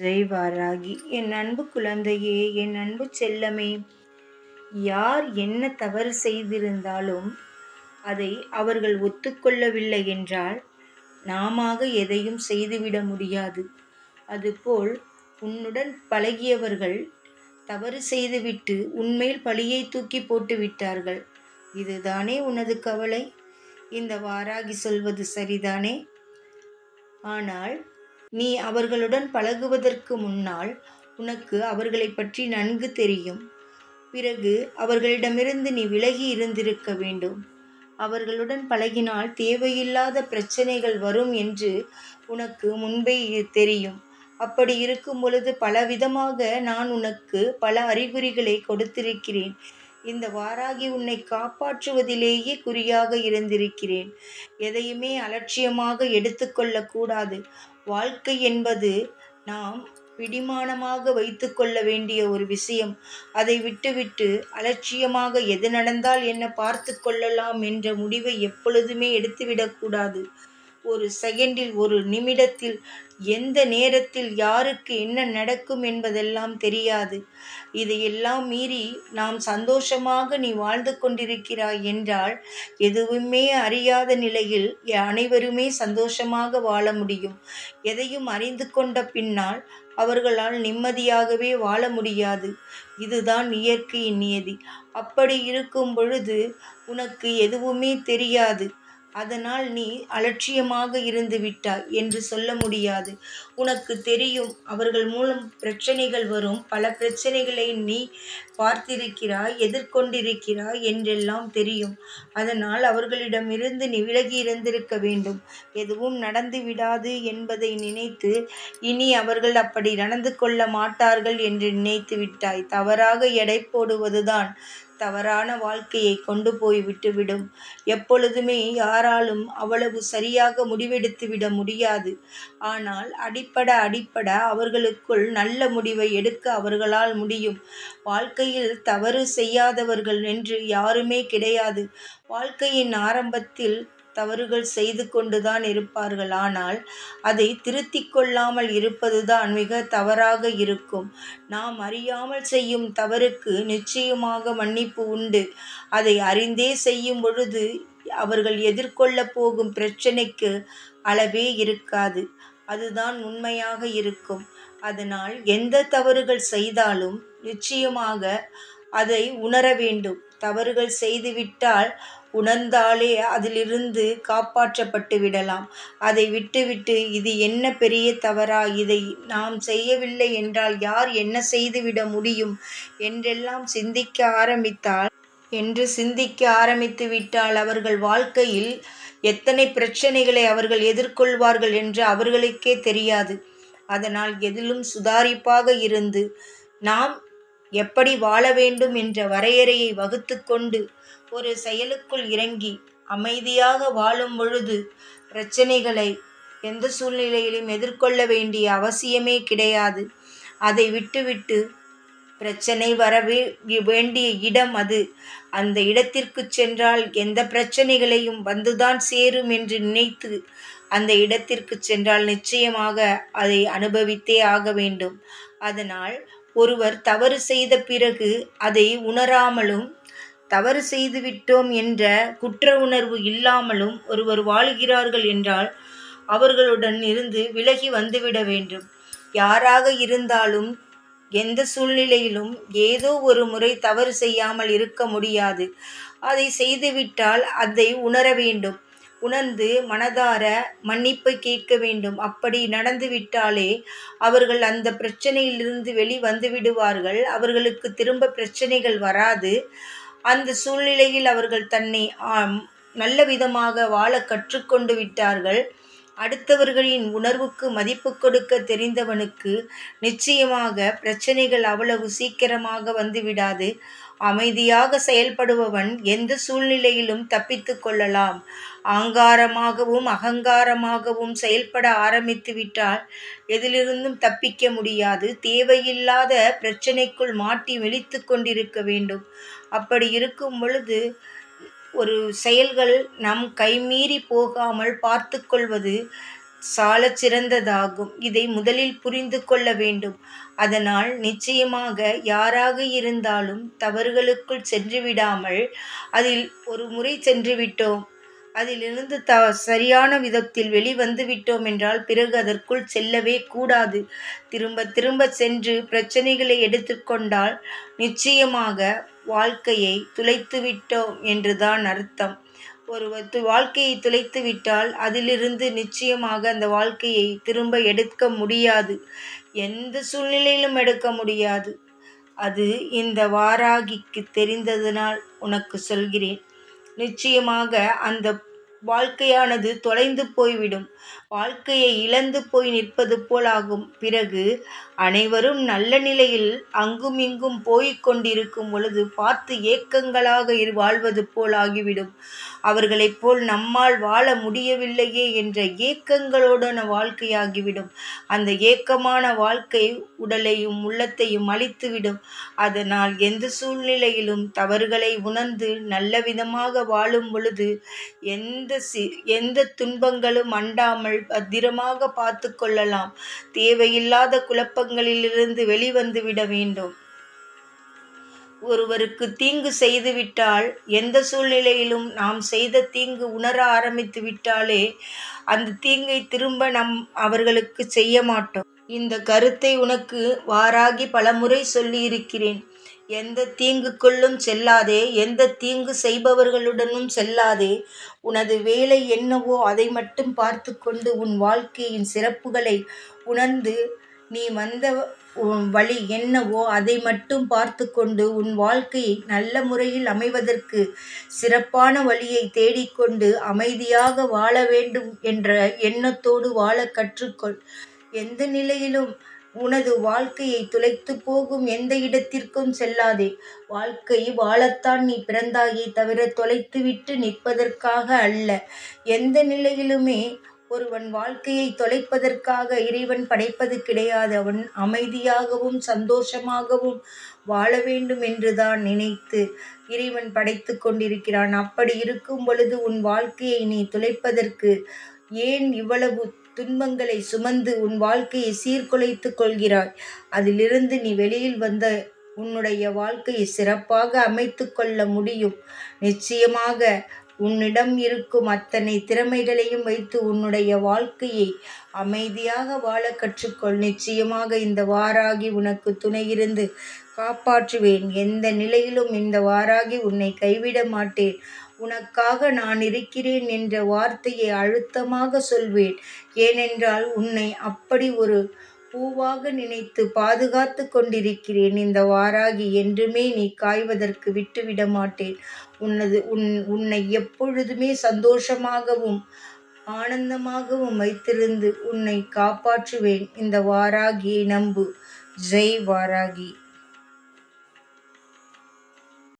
ஜெய் என் அன்பு குழந்தையே என் அன்பு செல்லமே யார் என்ன தவறு செய்திருந்தாலும் அதை அவர்கள் ஒத்துக்கொள்ளவில்லை என்றால் நாம எதையும் செய்துவிட முடியாது. அதுபோல் உன்னுடன் பழகியவர்கள் தவறு செய்துவிட்டு உண்மையில் பழியை தூக்கி போட்டு விட்டார்கள். இதுதானே உனது கவலை? இந்த வாராகி சொல்வது சரிதானே? ஆனால் நீ அவர்களுடன் பழகுவதற்கு முன்னால் உனக்கு அவர்களை பற்றி நன்கு தெரியும். பிறகு அவர்களிடமிருந்து நீ விலகி இருந்திருக்க வேண்டும். அவர்களுடன் பழகினால் தேவையில்லாத பிரச்சனைகள் வரும் என்று உனக்கு முன்பே தெரியும். அப்படி இருக்கும் பொழுது பலவிதமாக நான் உனக்கு பல அறிகுறிகளை கொடுத்திருக்கிறேன். இந்த வாராகி உன்னை காப்பாற்றுவதிலேயே குறியாக இருந்திருக்கிறேன். எதையுமே அலட்சியமாக எடுத்துக்கொள்ளக்கூடாது. வாழ்க்கை என்பது நாம் பிடிமானமாக வைத்து கொள்ள வேண்டிய ஒரு விஷயம். அதை விட்டுவிட்டு அலட்சியமாக எது நடந்தால் என்ன பார்த்து கொள்ளலாம் என்ற முடிவை எப்பொழுதுமே எடுத்துவிடக்கூடாது ஒரு செகண்டில் ஒரு நிமிடத்தில் எந்த நேரத்தில் யாருக்கு என்ன நடக்கும் என்பதெல்லாம் தெரியாது. இதையெல்லாம் மீறி நாம் சந்தோஷமாக நீ வாழ்ந்து கொண்டிருக்கிறாய் என்றால் எதுவுமே அறியாத நிலையில் அனைவருமே சந்தோஷமாக வாழ முடியும். எதையும் அறிந்து கொண்ட பின்னால் அவர்களால் நிம்மதியாகவே வாழ முடியாது. இதுதான் இயற்கையின் நியதி. அப்படி இருக்கும் பொழுது உனக்கு எதுவுமே தெரியாது. அதனால் நீ அலட்சியமாக இருந்து விட்டாய் என்று சொல்ல முடியாது. உனக்கு தெரியும் அவர்கள் மூலம் பிரச்சனைகள் வரும். பல பிரச்சனைகளை நீ பார்த்திருக்கிறாய் எதிர்கொண்டிருக்கிறாய் என்றெல்லாம் தெரியும். அதனால் அவர்களிடமிருந்து நீ விலகி இருந்திருக்க வேண்டும். எதுவும் நடந்து விடாது என்பதை நினைத்து இனி அவர்கள் அப்படி நடந்து கொள்ள மாட்டார்கள் என்று நினைத்து விட்டாய். தவறாக எடை போடுவதுதான் தவறான வாழ்க்கையை கொண்டு போய் விட்டுவிடும். எப்பொழுதுமே யாராலும் அவ்வளவு சரியாக முடிவெடுத்து விட முடியாது. ஆனால் அடிப்பட அடிப்பட அவர்களுக்குள் நல்ல முடிவை எடுக்க அவர்களால் முடியும். வாழ்க்கையில் தவறு செய்யாதவர்கள் என்று யாருமே கிடையாது. வாழ்க்கையின் ஆரம்பத்தில் தவறுகள் செய்து கொண்டுதான் இருப்பார்கள். ஆனால் அதை திருத்திக் கொள்ளாமல் இருப்பதுதான் மிக தவறாக இருக்கும். நாம் அறியாமல் செய்யும் தவறுக்கு நிச்சயமாக மன்னிப்பு உண்டு. அதை அறிந்தே செய்யும் பொழுது அவர்கள் எதிர்கொள்ளப் போகும் பிரச்சனைக்கு அளவே இருக்காது. அதுதான் உண்மையாக இருக்கும். அதனால் எந்த தவறுகள் செய்தாலும் நிச்சயமாக அதை உணர வேண்டும். தவறுகள் செய்துவிட்டால் உணர்ந்தாலே அதிலிருந்து காப்பாற்றப்பட்டு விடலாம். அதை விட்டுவிட்டு இது என்ன பெரிய தவறா? இதை நாம் செய்யவில்லை என்றால் யார் என்ன செய்துவிட முடியும்? என்றெல்லாம் சிந்திக்க ஆரம்பித்தால் என்று சிந்திக்க ஆரம்பித்து விட்டால் அவர்கள் வாழ்க்கையில் எத்தனை பிரச்சனைகளை அவர்கள் எதிர்கொள்வார்கள் என்று அவர்களுக்கே தெரியாது. அதனால் எதிலும் சுதாரிப்பாக இருந்து நாம் எப்படி வாழ வேண்டும் என்ற வரையறையை வகுத்து கொண்டு ஒரு செயலுக்குள் இறங்கி அமைதியாக வாழும் பொழுது பிரச்சனைகளை எந்த சூழ்நிலையிலும் எதிர்கொள்ள வேண்டிய அவசியமே கிடையாது. அதை விட்டுவிட்டு பிரச்சனை வரவே வேண்டிய இடம் அது. அந்த இடத்திற்கு சென்றால் எந்த பிரச்சனைகளையும் வந்துதான் சேரும் என்று நினைத்து அந்த இடத்திற்கு சென்றால் நிச்சயமாக அதை அனுபவித்தே ஆக வேண்டும். அதனால் ஒருவர் தவறு செய்த பிறகு அதை உணராமலும் தவறு செய்துவிட்டோம் என்ற குற்ற உணர்வு இல்லாமலும் ஒருவர் வாழுகிறார்கள் என்றால் அவர்களுடன் இருந்து விலகி வந்துவிட வேண்டும். யாராக இருந்தாலும் எந்த சூழ்நிலையிலும் ஏதோ ஒரு முறை தவறு செய்யாமல் இருக்க முடியாது. அதை செய்துவிட்டால் அதை உணர வேண்டும். உணர்ந்து மனதார மன்னிப்பை கேட்க வேண்டும். அப்படி நடந்துவிட்டாலே அவர்கள் அந்த பிரச்சனையிலிருந்து வெளி வந்து விடுவார்கள். அவர்களுக்கு திரும்ப பிரச்சனைகள் வராது. அந்த சூழ்நிலையில் அவர்கள் தன்னை நல்ல விதமாக வாழ கற்றுக்கொண்டு விட்டார்கள். அடுத்தவர்களின் உணர்வுக்கு மதிப்பு கொடுக்க தெரிந்தவனுக்கு நிச்சயமாக பிரச்சனைகள் அவ்வளவு சீக்கிரமாக வந்துவிடாது அமைதியாக செயல்படுபவன் எந்த சூழ்நிலையிலும் தப்பித்து கொள்ளலாம். ஆங்காரமாகவும் அகங்காரமாகவும் செயல்பட ஆரம்பித்து விட்டால் எதிலிருந்தும் தப்பிக்க முடியாது. தேவையில்லாத பிரச்சனைக்குள் மாட்டி விழித்து கொண்டிருக்க வேண்டும். அப்படி இருக்கும் பொழுது ஒரு செயல்கள் நம் கைமீறி போகாமல் பார்த்து கொள்வது சாலச் சிறந்ததாகும். இதை முதலில் புரிந்து கொள்ள வேண்டும். அதனால் நிச்சயமாக யாராக இருந்தாலும் தவறுகளுக்குள் சென்றுவிடாமல் அதில் ஒரு முறை சென்றுவிட்டோம். அதிலிருந்து த சரியான விதத்தில் வெளிவந்து விட்டோம் என்றால் பிறகு அதற்குள் செல்லவே கூடாது. திரும்ப திரும்ப சென்று பிரச்சனைகளை எடுத்துக்கொண்டால் நிச்சயமாக வாழ்க்கையை துளைத்து விட்டோம் என்றுதான் அர்த்தம். ஒருவர் வாழ்க்கையை துளைத்து விட்டால் அதிலிருந்து நிச்சயமாக அந்த வாழ்க்கையை திரும்ப எடுக்க முடியாது. எந்த சூழ்நிலையிலும் எடுக்க முடியாது. அது இந்த வாராகிக்கு தெரிந்ததனால் உனக்கு சொல்கிறேன். நிச்சயமாக அந்த வாழ்க்கையானது தொலைந்து போய்விடும். வாழ்க்கையை இழந்து போய் நிற்பது போலாகும். பிறகு அனைவரும் நல்ல நிலையில் அங்கும் இங்கும் போய்க் கொண்டிருக்கும் பொழுது பார்த்து ஏக்கங்களாக இரு வாழ்வது போல் ஆகிவிடும். அவர்களைப் போல் நம்மால் வாழ முடியவில்லையே என்ற ஏக்கங்களோடான வாழ்க்கையாகிவிடும். அந்த ஏக்கமான வாழ்க்கை உடலையும் உள்ளத்தையும் அழித்துவிடும். அதனால் எந்த சூழ்நிலையிலும் தவறுகளை உணர்ந்து நல்ல விதமாக வாழும் பொழுது எந்த சி எந்த துன்பங்களும் அண்டாமல் பத்திரமாக பார்த்து கொள்ளலாம். தேவையில்லாத குழப்பங்களிலிருந்து வெளிவந்து விட வேண்டும். ஒருவருக்கு தீங்கு செய்துவிட்டால் எந்த சூழ்நிலையிலும் நாம் செய்த தீங்கு உணர ஆரம்பித்து விட்டாலே அந்த தீங்கை திரும்ப நம் அவர்களுக்கு செய்ய மாட்டோம். இந்த கருத்தை உனக்கு வாராகி பலமுறை சொல்லியிருக்கிறேன். எந்த தீங்குக்குள்ளும் செல்லாதே எந்த தீங்கு செய்பவர்களுடனும் செல்லாதே. உனது வேலை என்னவோ அதை மட்டும் பார்த்து கொண்டு உன் வாழ்க்கையின் சிறப்புகளை உணர்ந்து நீ வந்த வழி என்னவோ அதை மட்டும் பார்த்து கொண்டு உன் வாழ்க்கையை நல்ல முறையில் அமைவதற்கு சிறப்பான வழியை தேடிக்கொண்டு அமைதியாக வாழ வேண்டும் என்ற எண்ணத்தோடு வாழ கற்றுக்கொள். எந்த நிலையிலும் உனது வாழ்க்கையை துளைத்து போகும் எந்த இடத்திற்கும் செல்லாதே. வாழ்க்கை வாழத்தான் நீ பிறந்தாயே தவிர தொலைத்துவிட்டு நிற்பதற்காக அல்ல. எந்த நிலையிலுமே ஒருவன் வாழ்க்கையை தொலைப்பதற்காக இறைவன் படைப்பது கிடையாது. அவன் அமைதியாகவும் சந்தோஷமாகவும் வாழ வேண்டும் என்றுதான் நினைத்து இறைவன் படைத்து கொண்டிருக்கிறான். அப்படி இருக்கும் பொழுது உன் வாழ்க்கையை நீ துளைப்பதற்கு ஏன் இவ்வளவு துன்பங்களை சுமந்து உன் வாழ்க்கையை சீர்குலைத்துக் கொள்கிறாய். அதிலிருந்து நீ வெளியில் வந்த உன்னுடைய வாழ்க்கையை சிறப்பாக அமைத்து கொள்ள முடியும். நிச்சயமாக உன்னிடம் இருக்கும் அத்தனை திறமைகளையும் வைத்து உன்னுடைய வாழ்க்கையை அமைதியாக வாழ கற்றுக்கொள். நிச்சயமாக இந்த வாராகி உனக்கு துணையிருந்து காப்பாற்றுவேன். எந்த நிலையிலும் இந்த வாராகி உன்னை கைவிட மாட்டேன். உனக்காக நான் இருக்கிறேன் என்ற வார்த்தையை அழுத்தமாக சொல்வேன். ஏனென்றால் உன்னை அப்படி ஒரு பூவாக நினைத்து பாதுகாத்து கொண்டிருக்கிறேன். இந்த வாராகி என்றுமே நீ காய்வதற்கு விட்டுவிட மாட்டேன். உன்னது உன் உன்னை எப்பொழுதுமே சந்தோஷமாகவும் ஆனந்தமாகவும் வைத்திருந்து உன்னை காப்பாற்றுவேன். இந்த வாராகியை நம்பு. ஜெய் வாராகி.